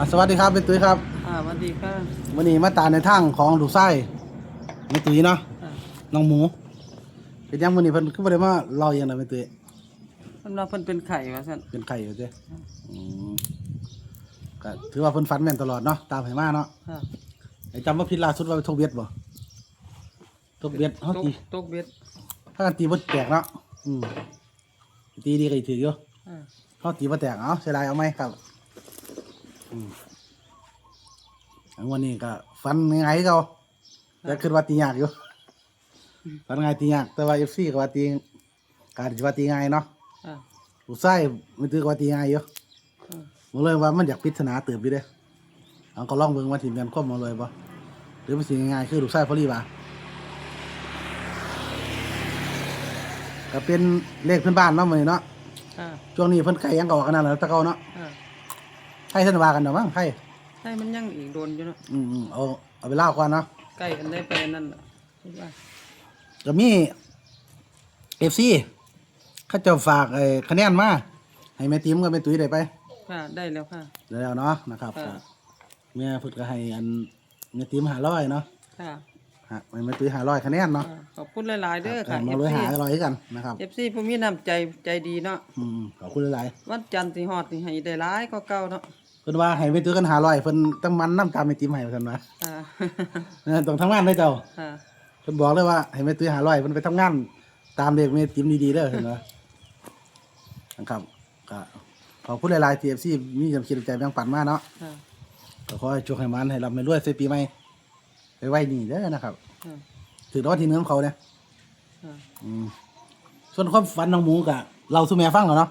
อะสวัสดีครับเป็นตุ้ยครับอ่าสวัสดีค่ะ วันนี้มาตามในทางของดูกไส้ไม่ตุ้ยเนาะอ่า น้องหมูเป็นยังวันนี้เพิ่นคือบ่ได้มาเล่าอหยังนะไม่ตุ้ยสำหรับเพิ่นเป็นไข่ว่าซั่นเป็นไข่อยู่เด้อืมก็ถือว่าเพิ่นฝันแม่นตลอดเนาะตามให้มาเนาะค่ะไอ้จำว่าผิดล่าสุดว่าไปทกเบียดบ่ทกเบียดเฮาตกตีตกเบ็ดถ้ากันตีบ่แตกเนาะอืมตีดีก็อีกถืออยู่อ่าเฮาตีบ่แตกเอาเสียดายเอาไหมครับ อืมอันวันนี้ก็ฝันยังไงเขาแต่คิดว่าตียากอยู่ฝันง่ายตียาก แต่ว่า FC ก็ว่าตีการสิว่าตีง่ายเนาะอ่าลูกไส้มันถือว่าตีง่ายอยู่อ่าผมเลยว่ามันอยากปริศนาเติบอยู่เด้เอาก็ลองเบิ่งว่าทีมงานครบมาเลยบ่หรือมันสิง่ายๆคือลูกไส้พอลีบ่าก็เป็นเลขเพื่อนบ้านเนาะมื้อนี้เนาะอ่าช่วงนี้เพิ่นไข่ยังก็ออกกันนั่นแหละแตะเก่าเนาะอ่า ไข่ท่านว่ากันดอกมั้งไข่ใช่มันยังอีกโดนอยู่เนาะอืมๆเอาเอาไปเล่าก่อนเนาะใกล้กันได้ไปนั่นล่ะคิดว่าก็มี FC เขาเจ้าฝากไอ้คะแนนมาให้แม่ติ๋มกับแม่ตุ้ยได้ไป ค่ะได้แล้วค่ะ แล้วเนาะนะครับค่ะก็แม่เพิ่นก็ให้อันแม่ติ๋ม500เนาะค่ะฮะแม่ตุ้ย500คะแนนเนาะอ่าขอบคุณหลาย ๆ เด้อค่ะ มาเลยหาอร่อยกันนะครับ FC ผู้มีน้ำใจใจดีเนาะอืมขอบคุณหลาย วันจันทร์สิฮอดนี่ให้ได้หลายก็เก่าเนาะๆ เพิ่นว่าให้ไปตื้อกันหาร้อยเพิ่นต้องมันน้ำตามไปติมให้เพิ่นว่าอ่าเออต้องทำงานได้เจ้าค่ะเพิ่นบอกเลยว่าให้ไปตื้อหาร้อยเพิ่นไปทำงาน ตามเด็กเมติมดีๆเด้อเห็นว่านะครับก็ขอบคุณหลายๆ TFC มีความคิดใจแบ่งปันมาเนาะค่ะก็ขอให้โชคให้มันให้รับให้รวยใส่ปีใหม่ไปไว้นี่เด้อนะครับค่ะถึงรางวัลที่หนึ่งของเขาเนี่ยค่ะอืมส่วนความฝันน้องหมูกะเราสู่แม่ฟังแล้วเนาะ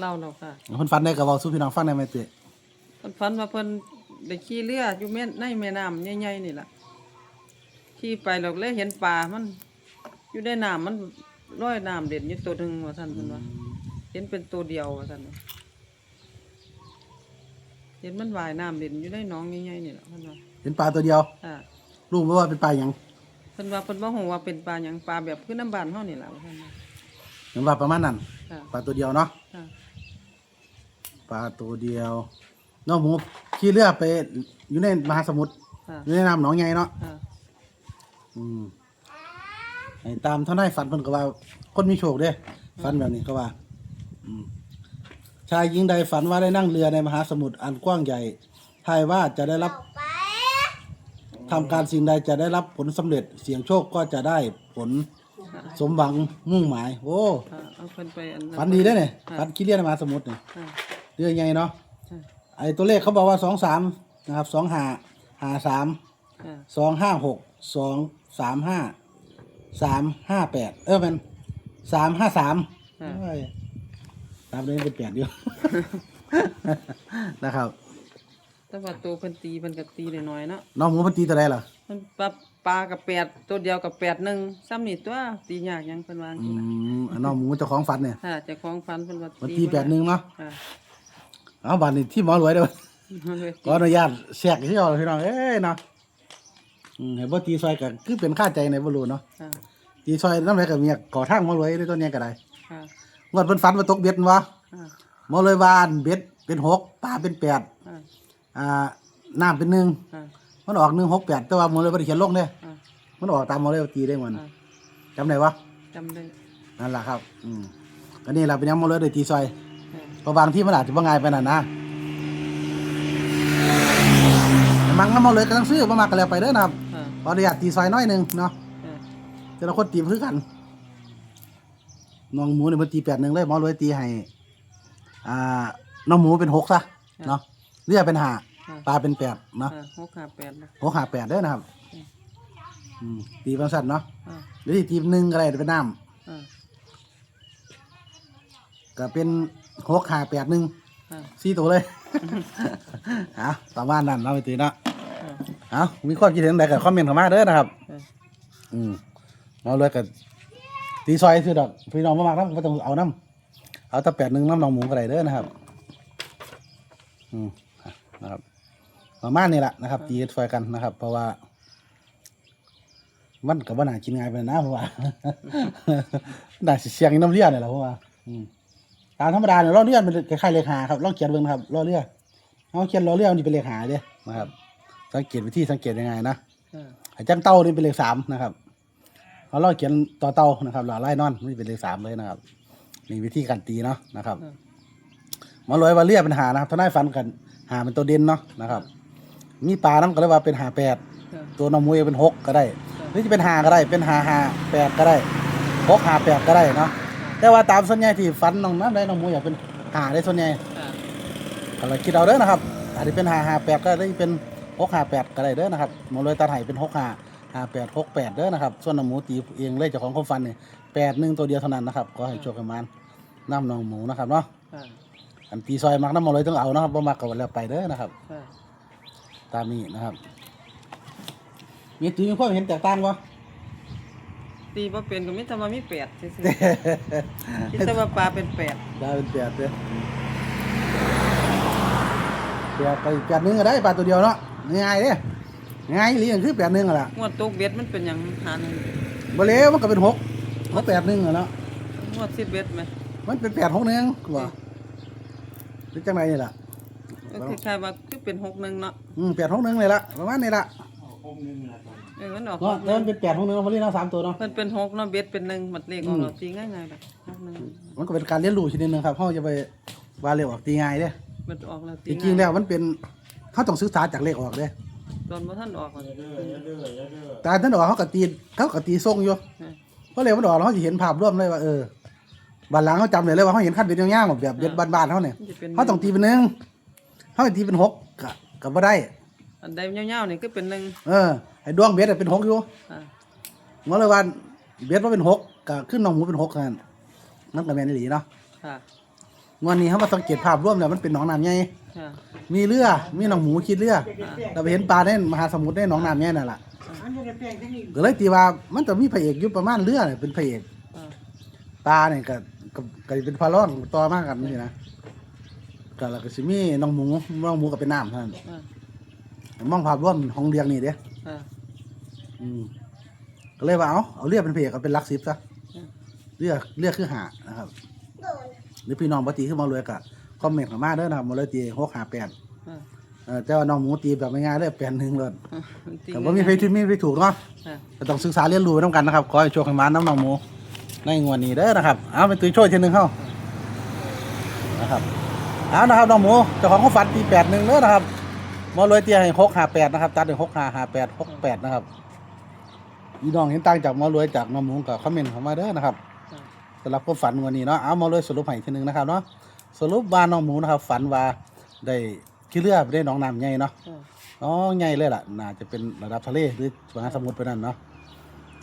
เล่าเราค่ะเพิ่นฝันได้ก็เว้าสู่พี่น้องฟังได้ไหมเตื้อเพิ่นฝันว่าเพิ่นได้ขี่เรืออยู่แม่ในแม่น้ำใหญ่ๆนี่ล่ะขี่ไปเราเลยเห็นปลามันอยู่ในน้ำมันลอยน้ำเด่นอยู่ตัวหนึงว่าซั่นเพิ่นว่าเห็นเป็นตัวเดียวว่าซั่นว่าเห็นมันว่ายน้ำเด่นอยู่ในหนองใหญ่ๆนี่ล่ะเพิ่นว่าเห็นปลาตัวเดียวอ่ารู้บ่ว่าเป็นปลาหยังเพิ่นว่าเพิ่นบ่ฮู้ว่าเป็นปลาหยังปลาแบบคือน้ำบ้านเฮานี่ล่ะว่าซั่นว่าเห็นว่าประมาณนั้นค่ะปลาตัวเดียวเนาะค่ะปลาตัวเดียว น้องหมูขี่เรือไปอยู่ในมหาสมุทรค่ะอยู่ในน้ำหนองใหญ่เนาะค่ะอืมไอ้ตามเท่านายฝันเพิ่นก็ว่า คนมีโชคเด้ฝันแบบนี้ก็ว่า อืมชายหญิงใดฝันว่าได้นั่งเรือในมหาสมุทรอันกว้างใหญ่ทายว่าจะได้รับทำการสิ่งใดจะได้รับผลสำเร็จ เสียงโชคก็จะได้ผลค่ะสมหวังมุ่งหมาย โอ้ค่ะเอาเพิ่นไปอันนั้นฝันดีได้อเนี่ยค่ะฝันขี่เรือในมหาสมุทรเนี่ยค่ะเรือใหญ่เนาะค่ะ ไอ้ตัวเลขเขาบอกว่าสองสามนะครับสองห้าห้าสามค่ะสองห้าหกสองสามห้าสามห้าแปดเออมันสามห้าสามค่ะ ตามนี้เป็นแปดอยู่ นะครับแต่ว่าตัวเพิ่นตีเพิ่นก็ตีน้อยๆเนาะน้องหมูมันตีตัวใดล่ะมันปลาปลากับแปดตัวเดียวกับแปดหนึ่งซ้ำนี่ตัวตียากหยังเพิ่นว่าอืจังซี่ล่ะมอันน้องหมูเจ้าของฝันเนี่ยค่ะเจ้าของฟันเพิ่นว่ามันตีแปดหนึ่งเนาะ ค่ะ เอาบัตรนี่ที่หมอรวยเด้อมันเลยขออนุญาตแทรกที่เราพี่น้องเอ้ยเนาะอืมเห็นบ่ตีซอยก็คือเป็นค่าใจในบ่รู้เนาะค่ะตีซอยน้ำไหลก็มีก่อทางหมอรวยในตัวเนี้ยก็ได้ค่ะงวดเพิ่นฝันว่าตกเบ็ดวะค่ะหมอเลยวานเบ็ดเป็นหกปลาเป็นแปดค่ะอ่าน้ำเป็นหนึ่งค่ะมันออกหนึ่งหกแปดแต่ว่าหมอเลยไม่ได้เขียนลงเนี่ยค่ะมันออกตามหมอเลยตีได้หมดค่ะจำได้ปะจำได้นั่นแหละครับ อืมก็นี่แหละเป็นยังหมอเลยได้ตีซอยค่ะ เพราะบางที่มันอาจจะว่าง่ายไปนั่นนะแต่มังน้ำหมอเลยก็ต้องซื้อประมาณกันแล้วไปเด้อนะครับค่ะขออนุญาตตีซอยน้อยหนึ่งเนาะค่ะแต่ละคนตีเพื่อกันน้องหมูเนี่ยมันตีแปดหนึ่งเลยหมอเลยตีให้อ่าน้องหมูเป็นหกซะเนาะเรือเป็นห้าค่ะปลาเป็นแปดเนาะค่ะหกห้าแปดนะหกหาแปดเด้อนะครับอืมอืมตีบางสัตว์เนาะค่ะหรือตีหนึ่งอะไรเป็นน้ค่ะำก็เป็น หกหาแปดหนึ่งค่ะสี่ตัวเลยเอาประมาณนั้นเราะไปตีเนาะค่ะเอามีความคิดเห็นใดก็คอมเมนต์เข้ามาเด้อนะครับค่ะอืมเราเลยกับตีซอยคือดอกพี่น้องมามากน้ำก็ต้องเอาน้ำเอาแต่แปดหนึ่งน้ำหนองหมูก็ได้เด้อนะครับ อืมนะครับประมาณนี้แหละนะครับ ตีซอยกันนะครับ เพราะว่า มันกับว่าน่ากินง่ายไปนะเพราะว่า น่าสิเสียงน้ำเลี้ยเนี่ยแหละเพราะว่า อืม ตามธรรมดาเนี่ยล้อเลื่อนเป็นคล้ายๆเลขาครับล้อเขียนเบิ่งครับล้อเลื่อนเฮาเขียนล้อเลียวนี่เป็นเลขหาเด้นะครับ สังเกตวิธีสังเกตยังไงนะค่ะไอ้จังเต้านี่เป็นเลขสามนะครับเขาเราเขียนต่อเต้านะครับหล่อไล่นอนนี่เป็นเลขสามเลยนะครับนี่วิธีการตีเนาะนะครับค่ะหมาลอยว่าเรียกเป็นหานะครับทนายฟันกันหาเป็นตัวเด่นเนาะนะครับ มีปลาน้ำก็เลยว่าเป็นหาแปดค่ะตัวน้องมวยเป็นหกก็ได้ค่ะหรือจะเป็นหาก็ได้ เป็นหาหาแปดก็ได้หกหาแปดก็ได้เนาะ แต่ว่าตามส่วนใหญ่ที่ฟันน้องน้ำได้น้องมวยอยากเป็นหาได้ส่วนใหญ่ค่ะก็เลยคิดเอาเด้อนะครับ อาจจะเป็นหาหาแปดก็ได้เป็นหกหาแปดก็ได้เด้อนะครับหมาลอยตาไห่เป็นหกหาหาแปดหกแปดเด้อนะครับ ส่วนน้องหมูตีเองเลยเจ้าของความฟันเนี่ยแปดหนึ่งตัวเดียวเท่านั้นนะครับก็ให้โชคกันมันน้ำน้องหมูนะครับเนาะค่ะอันตีซอยมักน้ำหมาลอยต้องเอานะครับบ่มักก็แล้วไปเด้อนะครับค่ะตามนี้นะครับ มีตีมีความเห็นแตกต่างวะ ตีบ่เป็นก็มีแต่ว่ามีแปดซื่อๆคิดแต่ว่าปลาเป็นแปดได้เป็นแปดเลยแปดไปแปดหนึ่งก็ได้ปลาตัวเดียวเนาะง่ายเด้ง่ายอีหลีก็คือแปดหนึ่งอะล่ะงวดตกเบ็ดมันเป็นหยังหาหนึงบ่เลวมันก็เป็นหกหกแปดหนึ่งอะเนาะงวดสิบเบ็ดไหมมันเป็นแปดหกหนึ่งกว่าหรือจังไรนี่ล่ะก็คล้ายๆว่าคือเป็นหกหนึ่งเนาะอืมแปดหกหนึ่งเลยล่ะประมาณนี้ล่ะ เออมันออกเนาะแล้วมันเป็นแปดหกหนึ่งพอดีเนาะสามตัวเนาะมันเป็นหกเนาะเบ็ดเป็นหนึ่งมันเลขของเราตีง่ายๆแบบหกหนึ่งมันก็เป็นการเรียนรู้ชนิดหนึงครับเขาจะไปว่าเร็วออกตีง่ายเด้มันออกแล้วจตีริงๆง่ายแล้วมันเป็นเขาต้องศึกษาจากเลขออกเด้ตอนบ่ท่านออกมันแต่ท่านออกเขาก็ตีเขาก็ตีทรงอยู่เพราะเลขมันออกแล้วเขาจะเห็นภาพร่วมเลยว่าเออบันหลังเขาจำเลยเลยว่าเขาเห็นขั้นเป็นย่างๆแบบเด็ดบ้านๆเขาเนี่ยมันจะเป็นเขาต้องตีเป็นหนึ่งเขาให้ตีเป็นหกก็ก็บ่ได้ อันใดยาวๆนี่ก็เป็นหนึ่งเออ ไอ้ดวงเบ็ดอะเป็นหกอยู่อ่าเมื่อเลยวันเบ็ดว่าเป็นหกก็ขึ้นน้องหมูเป็นหกกันนั่นก็แม่นอีหลีเนาะค่ะงวันนี้เขามาสังเกตภาพร่วมแล้วมันเป็นหนองน้ำใหญ่ค่ะมีเรือมีน้องหมูคิดเรือเราไปเห็นปลาในมหาสมุทรในหนองน้ำใหญ่นั่นแหละก็เลยตีว่ามันจะมีพระเอกอยู่ประมาณเรือเนี่ยเป็นพระเอกอ่าปลาเนี่ยก็ก็ก็เป็นพาร้อนต่อมากกันนี่นะก็แล้วก็สิมีน้องหมูน้องหมูก็เป็นน้ำเท่านั้นอ่ามองภาพร่วมของเรียงนี่เด้อ่า อืมก็เลยว่าเอาเอาเรือเป็นพระเอกเอาเป็นหลักสิบซะอืมเรือเรือคือหานะครับ หรือพี่น้องปตีขึ้นมาเลยก็คอมเมนต์เข้ามาเด้อนะครับมาเลยตีหกหาแปดอ่าเออแต่ว่าน้องหมูตีแบบง่ายๆเลยแปดหนึ่งเลยอ่ามันตีแต่ว่ามีเพจที่มีเพจถูกเนาะ อ่าก็ต้องศึกษาเรียนรู้ไปน้ำกันนะครับขอให้โชคให้มาน้ำน้องหมูในงวดนี้เด้อนะครับเอาเป็นตุ้ยโชว์ทีหนึ่งเข้านะครับเอานะครับน้องหมูเจ้าของเขาฝันตีแปดหนึ่งเด้อนะครับหมอรวยเตียให้หกหาแปดนะครับตัดเป็นหกหาหาแปดหกแปดนะครับ อีน้องเห็นต่างจากหมอรวยจากน้องหมูกับคอมเมนต์เข้ามาเด้อนะครับอ่าสำหรับความฝันวันนี้เนาะเอาหมอรวยสรุปให้ทีหนึ่งนะครับเนาะสรุปว่าน้องหมูนะครับ ฝันว่าได้ขี้เรือไปได้หนองน้ำใหญ่เนาะอ่าอ๋อใหญ่เลยล่ะน่าจะเป็นระดับทะเลหรือมหาสมุทรไปนั่นเนาะ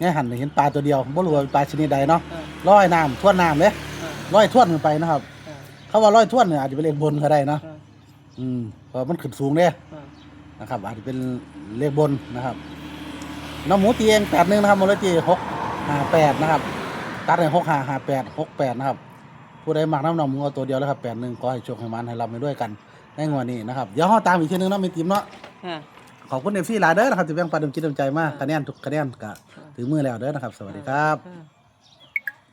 ง่ายหันไปเห็นปลาตัวเดียวบ่รู้ว่าเป็นปลาชนิดใดเนาะอ่าลอยน้ำท่วนน้ำเลยอ่าลอยท่วนขึ้นไปนะครับอ่าเขาว่าลอยท่วนเนี่ยอาจจะเป็นเลขบนก็ได้เนาะอ่าอืมเพราะมันขึ้นสูงเด้อ่านะครับ อาจจะเป็นเลขบนนะครับ น้องหมูตีเองแปดหนึ่งนะครับโมเลตีหกห้าแปดนะครับ ตัดให้หกห้าห้าแปดหกแปดนะครับ ผู้ใดมักน้ำน้องหมูเอาตัวเดียวแล้วครับแปดหนึ่งก็ให้โชคให้มันให้รับไปด้วยกันในงวดนี้นะครับ เดี๋ยวเราตามอีกทีหนึงเนาะมีติมเนาะอ่าขอบคุณเอฟซีหลายเด้อนะครับที่แบ่งปันดมจิตดมใจมากคะแนนทุกคะแนนก็ถึงมือแล้วเด้อนะครับ สวัสดีครับอ่า